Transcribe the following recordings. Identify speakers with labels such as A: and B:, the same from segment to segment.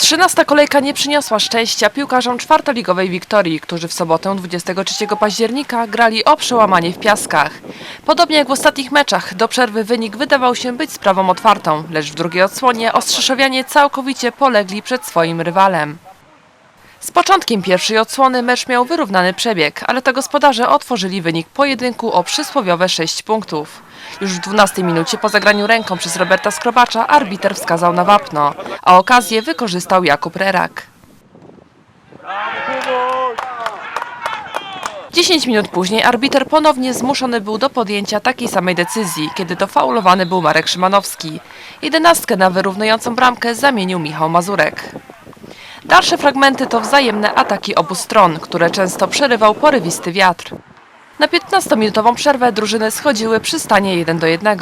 A: Trzynasta kolejka nie przyniosła szczęścia piłkarzom czwartoligowej Wiktorii, którzy w sobotę 23 października grali o przełamanie w Piaskach. Podobnie jak w ostatnich meczach, do przerwy wynik wydawał się być sprawą otwartą, lecz w drugiej odsłonie Ostrzeszowianie całkowicie polegli przed swoim rywalem. Z początkiem pierwszej odsłony mecz miał wyrównany przebieg, ale to gospodarze otworzyli wynik pojedynku o przysłowiowe 6 punktów. Już w 12 minucie po zagraniu ręką przez Roberta Skrobacza arbiter wskazał na wapno, a okazję wykorzystał Jakub Rerak. 10 minut później arbiter ponownie zmuszony był do podjęcia takiej samej decyzji, kiedy to faulowany był Marek Szymanowski. Jedenastkę na wyrównującą bramkę zamienił Michał Mazurek. Dalsze fragmenty to wzajemne ataki obu stron, które często przerywał porywisty wiatr. Na 15-minutową przerwę drużyny schodziły przy stanie 1 do 1.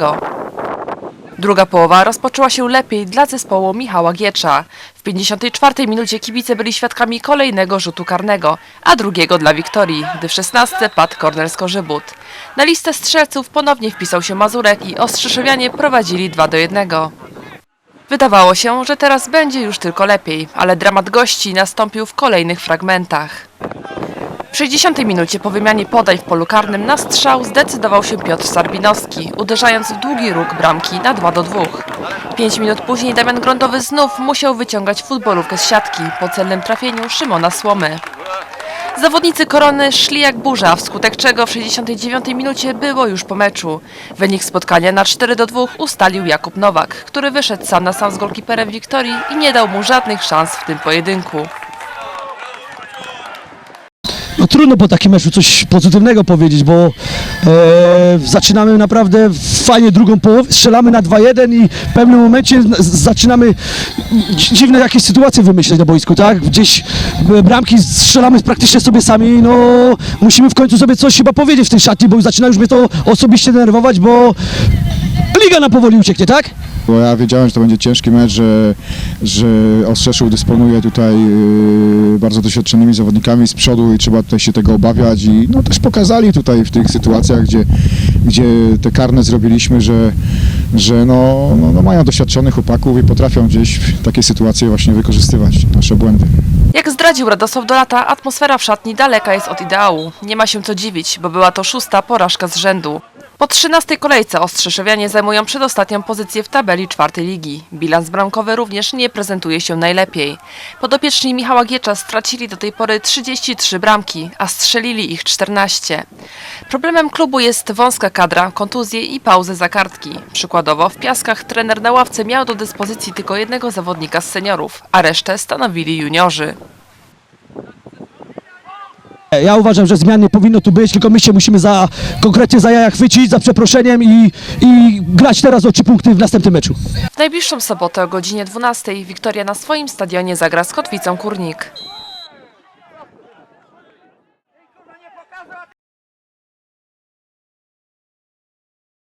A: Druga połowa rozpoczęła się lepiej dla zespołu Michała Giecza. W 54 minucie kibice byli świadkami kolejnego rzutu karnego, a drugiego dla Wiktorii, gdy w 16 padł korner z. Na listę strzelców ponownie wpisał się Mazurek i Ostrzyszowianie prowadzili 2 do 1. Wydawało się, że teraz będzie już tylko lepiej, ale dramat gości nastąpił w kolejnych fragmentach. W 60 minucie po wymianie podań w polu karnym na strzał zdecydował się Piotr Sarbinowski, uderzając w długi róg bramki na 2 do 2. 5 minut później Damian Grądowy znów musiał wyciągać futbolówkę z siatki po celnym trafieniu Szymona Słomy. Zawodnicy Korony szli jak burza, wskutek czego w 69 minucie było już po meczu. Wynik spotkania na 4 do 2 ustalił Jakub Nowak, który wyszedł sam na sam z golkiperem Wiktorii i nie dał mu żadnych szans w tym pojedynku.
B: No trudno po takim meczu coś pozytywnego powiedzieć, bo e, zaczynamy naprawdę fajnie drugą połowę, strzelamy na 2-1 i w pewnym momencie zaczynamy dzi- dziwne jakieś sytuacje wymyśleć na boisku, tak? Gdzieś e, bramki strzelamy praktycznie sobie sami, no musimy w końcu sobie coś chyba powiedzieć w tej szatni, bo zaczyna już mnie to osobiście denerwować, bo liga nam powoli ucieknie, tak?
C: Bo ja wiedziałem, że to będzie ciężki mecz, że, że Ostrzeszów dysponuje tutaj yy, bardzo doświadczonymi zawodnikami z przodu i trzeba tutaj się tego obawiać i no, też pokazali tutaj w tych sytuacjach, gdzie, gdzie te karne zrobiliśmy, że, że no, no, no mają doświadczonych chłopaków i potrafią gdzieś takie sytuacje właśnie wykorzystywać, nasze błędy.
A: Jak zdradził Radosław Dolata, atmosfera w szatni daleka jest od ideału. Nie ma się co dziwić, bo była to szósta porażka z rzędu. Po 13 kolejce Ostrzeszowianie zajmują przedostatnią pozycję w tabeli czwartej ligi. Bilans bramkowy również nie prezentuje się najlepiej. Podopieczni Michała Giecza stracili do tej pory 33 bramki, a strzelili ich 14. Problemem klubu jest wąska kadra, kontuzje i pauzy za kartki. Przykładowo w Piaskach trener na ławce miał do dyspozycji tylko jednego zawodnika z seniorów, a resztę stanowili juniorzy.
B: Ja uważam, że zmian nie powinno tu być, tylko my się musimy za, konkretnie za jaja chwycić, za przeproszeniem i, i grać teraz o trzy punkty w następnym meczu.
A: W najbliższą sobotę o godzinie 12 Wiktoria na swoim stadionie zagra z Kotwicą Kurnik.